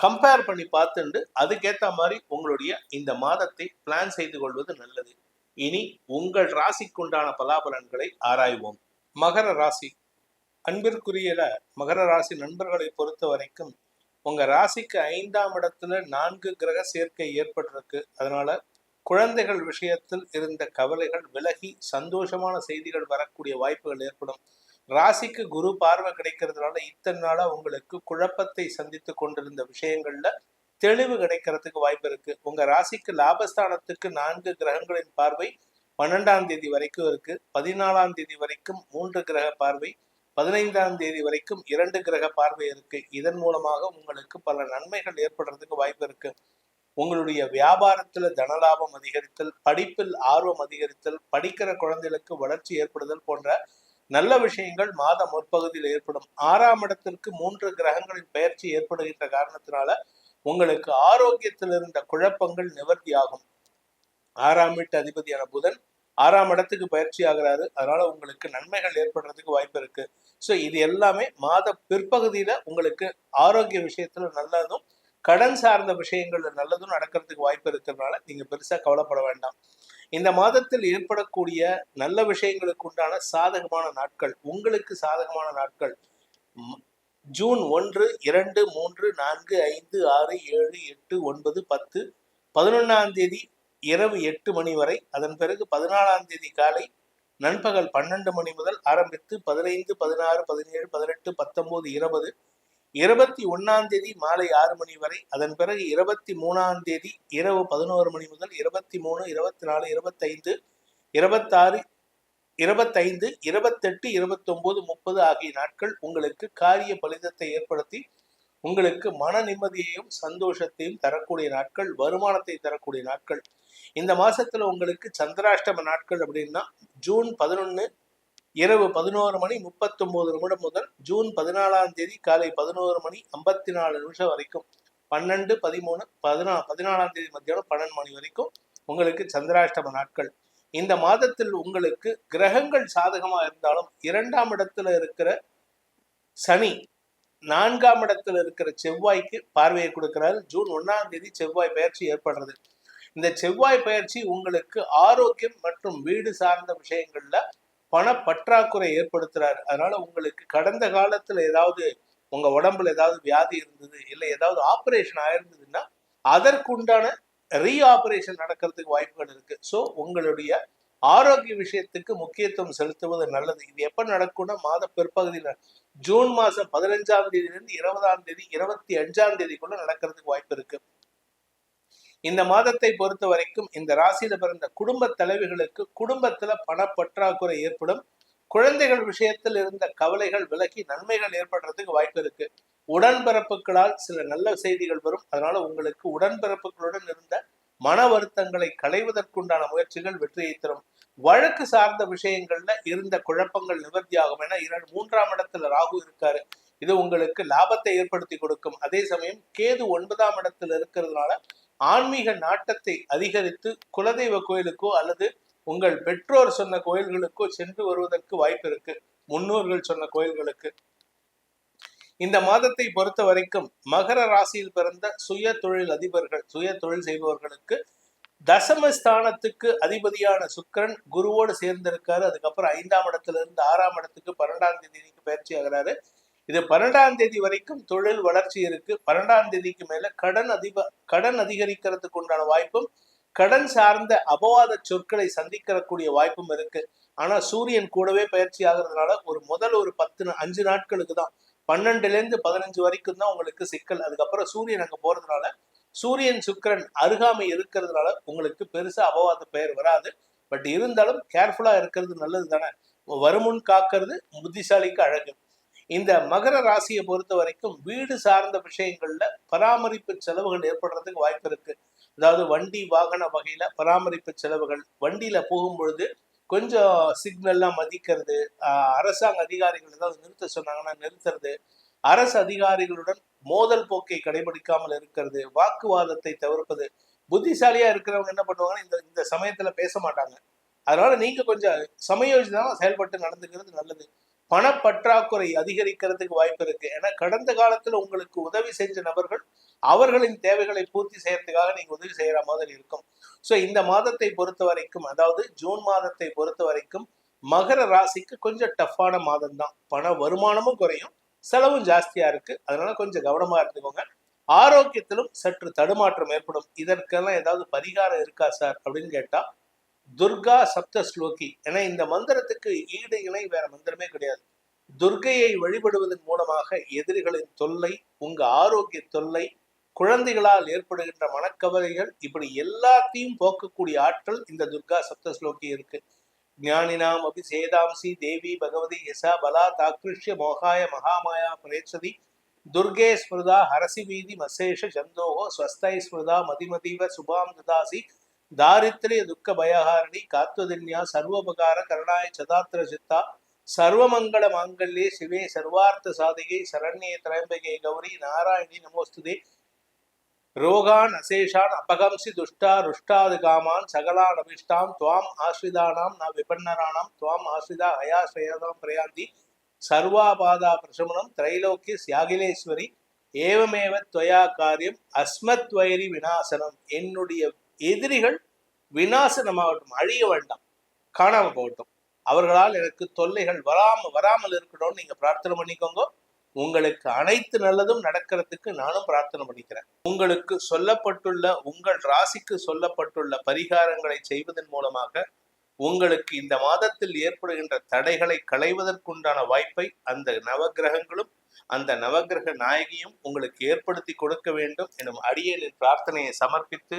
Compare பண்ணி பார்த்துண்டு அதுக்கேத்த மாதிரி உங்களுடைய இந்த மாதத்தை பிளான் செய்து கொள்வது நல்லது. இனி உங்கள் ராசிக்குண்டான பலாபலன்களை ஆராய்வோம். மகர ராசி. அன்பிற்குரியல மகர ராசி நண்பர்களை பொறுத்த வரைக்கும் உங்க ராசிக்கு ஐந்தாம் இடத்துல நான்கு கிரக சேர்க்கை ஏற்பட்டிருக்கு. அதனால குழந்தைகள் விஷயத்தில் இருந்த கவலைகள் விலகி சந்தோஷமான செய்திகள் வரக்கூடிய வாய்ப்புகள் ஏற்படும். ராசிக்கு குரு பார்வை கிடைக்கிறதுனால இத்தனை நாளா உங்களுக்கு குழப்பத்தை சந்தித்து கொண்டிருந்த விஷயங்கள்ல தெளிவு கிடைக்கிறதுக்கு வாய்ப்பு இருக்கு. உங்க ராசிக்கு லாபஸ்தானத்துக்கு நான்கு கிரகங்களின் பார்வை பன்னெண்டாம் தேதி வரைக்கும் இருக்கு. பதினாலாம் தேதி வரைக்கும் மூன்று கிரக பார்வை பதினைந்தாம் தேதி வரைக்கும் இரண்டு கிரக பார்வை இருக்கு. இதன் மூலமாக உங்களுக்கு பல நன்மைகள் ஏற்படுறதுக்கு வாய்ப்பு இருக்கு. உங்களுடைய வியாபாரத்துல தனலாபம் அதிகரித்தல் படிப்பில் ஆர்வம் அதிகரித்தல் படிக்கிற குழந்தைகளுக்கு வளர்ச்சி ஏற்படுதல் போன்ற நல்ல விஷயங்கள் மாத முற்பகுதியில் ஏற்படும். ஆறாம் இடத்திற்கு மூன்று கிரகங்களின் பயிற்சி ஏற்படுகின்ற காரணத்தினால உங்களுக்கு ஆரோக்கியத்தில் இருந்த குழப்பங்கள் நிவர்த்தி ஆகும் ஆறாம் வீட்டு அதிபதியான புதன் ஆறாம் இடத்துக்கு பயிற்சி ஆகிறாரு. அதனால உங்களுக்கு நன்மைகள் ஏற்படுறதுக்கு வாய்ப்பு இருக்கு. ஸோ இது எல்லாமே மாத பிற்பகுதியில உங்களுக்கு ஆரோக்கிய விஷயத்துல நல்லதும் கடன் சார்ந்த விஷயங்கள்ல நல்லதும் நடக்கிறதுக்கு வாய்ப்பு இருக்கிறதுனால நீங்க பெருசா கவலைப்பட வேண்டாம். இந்த மாதத்தில் ஏற்படக்கூடிய நல்ல விஷயங்களுக்கு உண்டான சாதகமான நாட்கள் உங்களுக்கு சாதகமான நாட்கள். ஜூன் ஒன்று இரண்டு மூன்று நான்கு ஐந்து ஆறு ஏழு எட்டு ஒன்பது பத்து பதினொன்றாம் தேதி இரவு எட்டு மணி வரை அதன் பிறகு பதினாலாம் தேதி காலை நண்பகல் பன்னெண்டு மணி முதல் ஆரம்பித்து பதினைந்து பதினாறு பதினேழு பதினெட்டு பத்தொன்பது இருபது இருபத்தி ஒன்னாம் தேதி மாலை ஆறு மணி வரை அதன் பிறகு இருபத்தி மூணாம் தேதி இரவு பதினோரு மணி முதல் இருபத்தி மூணு இருபத்தி நாலு இருபத்தைந்து இருபத்தாறு இருபத்தைந்து இருபத்தெட்டு இருபத்தொன்பது முப்பது ஆகிய நாட்கள் உங்களுக்கு காரிய பலிதத்தை ஏற்படுத்தி உங்களுக்கு மன நிம்மதியையும் சந்தோஷத்தையும் தரக்கூடிய நாட்கள் வருமானத்தை தரக்கூடிய நாட்கள். இந்த மாசத்துல உங்களுக்கு சந்திராஷ்டம நாட்கள் அப்படின்னா ஜூன் பதினொன்னு இரவு பதினோரு மணி முப்பத்தொன்பது நிமிடம் முதல் ஜூன் பதினாலாம் தேதி காலை பதினோரு மணி ஐம்பத்தி நாலு நிமிஷம் வரைக்கும். பன்னெண்டு பதிமூணு பதினா பதினாலாம் தேதி மத்தியானம் பன்னெண்டு மணி வரைக்கும் உங்களுக்கு சந்திராஷ்டம நாட்கள். இந்த மாதத்தில் உங்களுக்கு கிரகங்கள் சாதகமா இருந்தாலும் இரண்டாம் இடத்துல இருக்கிற சனி நான்காம் இடத்துல இருக்கிற செவ்வாய்க்கு பார்வையை கொடுக்கிறார். ஜூன் ஒன்னாம் தேதி செவ்வாய் பயிற்சி ஏற்படுறது. இந்த செவ்வாய் பயிற்சி உங்களுக்கு ஆரோக்கியம் மற்றும் வீடு சார்ந்த விஷயங்கள்ல பணப்பற்றாக்குறை ஏற்படுத்துறாரு. அதனால உங்களுக்கு கடந்த காலத்துல ஏதாவது உங்க உடம்புல ஏதாவது வியாதி இருந்தது இல்லை ஏதாவது ஆபரேஷன் ஆயிருந்ததுன்னா அதற்குண்டான ரீ ஆபரேஷன் நடக்கிறதுக்கு வாய்ப்புகள் இருக்கு. ஸோ உங்களுடைய ஆரோக்கிய விஷயத்துக்கு முக்கியத்துவம் செலுத்துவது நல்லது. இது எப்ப நடக்கும்னா மாத பிற்பகுதியில் ஜூன் மாசம் பதினஞ்சாம் தேதியிலிருந்து இருபதாம் தேதி இருபத்தி அஞ்சாம் தேதிக்குள்ள நடக்கிறதுக்கு வாய்ப்பு இருக்கு. இந்த மாதத்தை பொறுத்த வரைக்கும் இந்த ராசியில பிறந்த குடும்ப தலைவிகளுக்கு குடும்பத்துல பணப்பற்றாக்குறை ஏற்படும். குழந்தைகள் விஷயத்தில் இருந்த கவலைகள் விலகி நன்மைகள் ஏற்படுறதுக்கு வாய்ப்பு இருக்கு. உடன்பிறப்புகளால் சில நல்ல செய்திகள் வரும். அதனால உங்களுக்கு உடன்பிறப்புகளுடன் இருந்த மன வருத்தங்களை களைவதற்குண்டான முயற்சிகள் வெற்றியை தரும். வழக்கு சார்ந்த விஷயங்கள்ல இருந்த குழப்பங்கள் நிவர்த்தியாகும் என இரண்டு மூன்றாம் இடத்துல ராகு இருக்காரு. இது உங்களுக்கு லாபத்தை ஏற்படுத்தி கொடுக்கும். அதே சமயம் கேது ஒன்பதாம் இடத்துல இருக்கிறதுனால ஆன்மீக நாட்டத்தை அதிகரித்து குலதெய்வ கோயிலுக்கோ அல்லது உங்கள் பெற்றோர் சொன்ன கோயில்களுக்கோ சென்று வருவதற்கு வாய்ப்பு இருக்கு. முன்னோர்கள் சொன்ன கோயில்களுக்கு. இந்த மாதத்தை பொறுத்த வரைக்கும் மகர ராசியில் பிறந்த சுய தொழில் அதிபர்கள் சுய தொழில் செய்பவர்களுக்கு தசமஸ்தானத்துக்கு அதிபதியான சுக்கரன் குருவோடு சேர்ந்திருக்காரு. அதுக்கப்புறம் ஐந்தாம் இடத்துல இருந்து ஆறாம் இடத்துக்கு பன்னெண்டாம் தேதிக்கு பயிற்சி ஆகிறாரு. இது பன்னெண்டாம் தேதி வரைக்கும் தொழில் வளர்ச்சி இருக்கு. பன்னெண்டாம் தேதிக்கு மேல கடன் அதிப கடன் அதிகரிக்கிறதுக்கு உண்டான வாய்ப்பும் கடன் சார்ந்த அபவாத சொற்களை சந்திக்கிறக்கூடிய வாய்ப்பும் இருக்கு. ஆனா சூரியன் கூடவே பயிற்சி ஆகுறதுனால ஒரு முதல் ஒரு பத்து அஞ்சு நாட்களுக்கு தான் பன்னெண்டுல இருந்து பதினஞ்சு வரைக்கும் தான் உங்களுக்கு சிக்கல். அதுக்கப்புறம் சூரியன் அங்க போறதுனால சூரியன் சுக்கரன் அருகாமை இருக்கிறதுனால உங்களுக்கு பெருசா அபவாத பெயர் வராது. பட் இருந்தாலும் கேர்ஃபுல்லா இருக்கிறது நல்லது தானே வருமுன் காக்கிறது புத்திசாலிக்கு அழகு. இந்த மகர ராசியை பொறுத்த வரைக்கும் வீடு சார்ந்த விஷயங்கள்ல பராமரிப்பு செலவுகள் ஏற்படுறதுக்கு வாய்ப்பு இருக்கு. அதாவது வண்டி வாகன வகையில பராமரிப்பு செலவுகள் வண்டியில போகும்பொழுது கொஞ்சம் சிக்னல்லாம் மதிக்கிறது அரசாங்க அதிகாரிகள் ஏதாவது நிறுத்த சொன்னாங்கன்னா நிறுத்துறது அரசு அதிகாரிகளுடன் மோதல் போக்கை கடைபிடிக்காமல் இருக்கிறது வாக்குவாதத்தை தவிர்ப்பது. புத்திசாலியா இருக்கிறவங்க என்ன பண்ணுவாங்கன்னா இந்த இந்த சமயத்துல பேச மாட்டாங்க. அதனால நீங்க கொஞ்சம் சமயோஜிதமா செயல்பட்டு நடந்துக்கிறது நல்லது. பணப்பற்றாக்குறை அதிகரிக்கிறதுக்கு வாய்ப்பு இருக்கு. ஏன்னா கடந்த காலத்துல உங்களுக்கு உதவி செஞ்ச நபர்கள் அவர்களின் தேவைகளை பூர்த்தி செய்யறதுக்காக நீங்க உதவி செய்யற மாதிரி இருக்கும். ஸோ இந்த மாதத்தை பொறுத்த வரைக்கும் அதாவது ஜூன் மாதத்தை பொறுத்த வரைக்கும் மகர ராசிக்கு கொஞ்சம் டஃப்பான மாதம் தான் பண வருமானமும் குறையும் செலவும் ஜாஸ்தியா இருக்கு. அதனால கொஞ்சம் கவனமா இருந்துக்கோங்க. ஆரோக்கியத்திலும் சற்று தடுமாற்றம் ஏற்படும். இதற்கெல்லாம் ஏதாவது பரிகாரம் இருக்கா சார்? அப்படின்னு கேட்டா துர்கா சப்த ஸ்லோகி ஏன்னா இந்த மந்திரத்துக்கு ஈடு இணை வேற மந்திரமே கிடையாது. துர்கையை வழிபடுவதன் மூலமாக எதிரிகளின் தொல்லை உங்க ஆரோக்கிய தொல்லை குழந்தைகளால் ஏற்படுகின்ற மனக்கவலைகள் இப்படி எல்லாத்தையும் போக்கக்கூடிய ஆற்றல் இந்த துர்கா சப்த ஸ்லோகி இருக்கு. ஞானினாம் அபி சேதாம்சி தேவி பகவதி யசா பலா தாக்கிருஷ்ய மோகாய மகாமாயா பிரேட்சதி துர்கே ஸ்மிருதா ஹரசி வீதி மசேஷ சந்தோகோ ஸ்வஸ்தை ஸ்மிருதா மதிமதிவ சுபாம் ததாசி. தாரித்திரிய துக்க பயஹாரணி காத்வதின்யா சர்வோபகார கருணாய சதாத்திர சித்தா சர்வமங்கள மாங்கல்யே சிவே சர்வார்த்த சாதிகை சரண்யே திரம்பகே கௌரி நாராயணி நமோஸ்துதே. ரோகான் அசேஷான் அபகம்சி துஷ்டா ருஷ்டாது காமான் சகலான் அபிஷ்டாம் துவாம் ஆஸ்ரிதானாம் ந விபன்னராணாம் துவாம் ஆஸ்ரிதா ஹயாஸ்ரயாதாம் பிரயாந்தி. சர்வாபாதா பிரசமனம் திரைலோக்கிய சியாகிலேஸ்வரி ஏவமேவ துவயா காரியம் அஸ்மத் வைரி விநாசனம் என்னுடைய எதிரிகள் விநாசனமாகட்டும் அழிய வேண்டாம் காணாம போகட்டும். அவர்களால் எனக்கு தொல்லைகள் வராம வராமல் இருக்கணும்னு நீங்க பிரார்த்தனை பண்ணிக்கோங்க. உங்களுக்கு அனைத்து நல்லதும் நடக்கிறதுக்கு நானும் பிரார்த்தனை பண்ணிக்கிறேன். உங்களுக்கு சொல்லப்பட்டுள்ள உங்கள் ராசிக்கு சொல்லப்பட்டுள்ள பரிகாரங்களை செய்வதன் மூலமாக உங்களுக்கு இந்த மாதத்தில் ஏற்படுகின்ற தடைகளை களைவதற்குண்டான வாய்ப்பை அந்த நவகிரகங்களும் அந்த நவகிரக நாயகியும் உங்களுக்கு ஏற்படுத்தி கொடுக்க வேண்டும். எனும் அடியேனின் பிரார்த்தனையை சமர்ப்பித்து